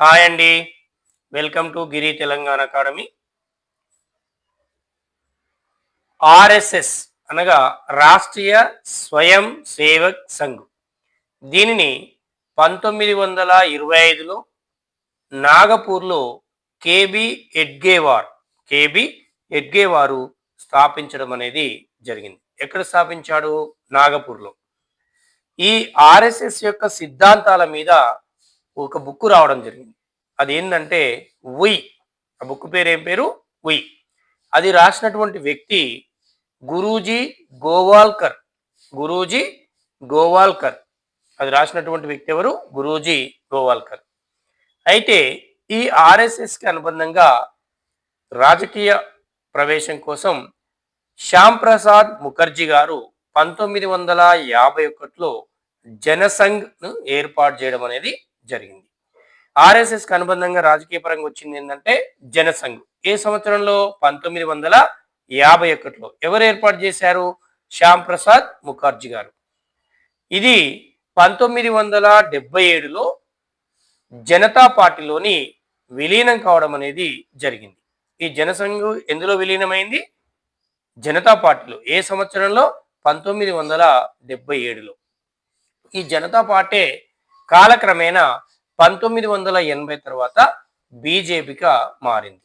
Hi అండి. Welcome to Giri Telangana academy. RSS అనగా రాష్ట్రీయ స్వయం సేవక్ సంఘ్. దీనిని పంతొమ్మిది వందల ఇరవై ఐదులో నాగపూర్లో కేబి ఎడ్గేవార్ కేబి ఎడ్గేవారు స్థాపించడం అనేది జరిగింది. ఎక్కడ స్థాపించాడు? నాగపూర్లో. ఈ ఆర్ఎస్ఎస్ యొక్క సిద్ధాంతాల మీద ఒక బుక్ రావడం జరిగింది. అది ఏంటంటే ఉయ్. ఆ బుక్ పేరు ఏం పేరు? ఉయ్. అది రాసినటువంటి వ్యక్తి గురూజీ గోవాల్కర్. గురూజీ గోవాల్కర్. అది రాసినటువంటి వ్యక్తి ఎవరు? గురూజీ గోవాల్కర్. అయితే ఈ ఆర్ఎస్ఎస్కి అనుబంధంగా రాజకీయ ప్రవేశం కోసం శ్యామ్ ప్రసాద్ ముఖర్జీ గారు పంతొమ్మిది వందల యాభై ఒకటిలో జనసంఘ్ను ఏర్పాటు చేయడం అనేది జరిగింది. ఆర్ఎస్ఎస్కి అనుబంధంగా రాజకీయ పరంగా వచ్చింది ఏంటంటే జనసంఘ్. ఏ సంవత్సరంలో? పంతొమ్మిది వందల యాభై ఒకటిలో. ఎవరు ఏర్పాటు చేశారు? శ్యామ్ ప్రసాద్ ముఖర్జీ గారు. ఇది పంతొమ్మిది వందల డెబ్బై ఏడులో జనతా పార్టీలోని విలీనం కావడం అనేది జరిగింది. ఈ జనసంఘ్ ఎందులో విలీనమైంది? జనతా పార్టీలో. ఏ సంవత్సరంలో? పంతొమ్మిది వందల డెబ్బై ఏడులో. ఈ జనతా పార్టీ కాలక్రమేణా పంతొమ్మిది వందల ఎనభై తర్వాత బీజేపీగా మారింది.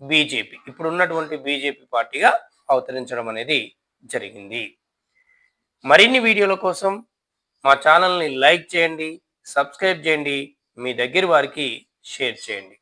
బీజేపీ ఇప్పుడు ఉన్నటువంటి బీజేపీ పార్టీగా అవతరించడం అనేది జరిగింది. మరిన్ని వీడియోల కోసం మా ఛానల్ని లైక్ చేయండి సబ్స్క్రైబ్ చేయండి మీ దగ్గర వారికి షేర్ చేయండి.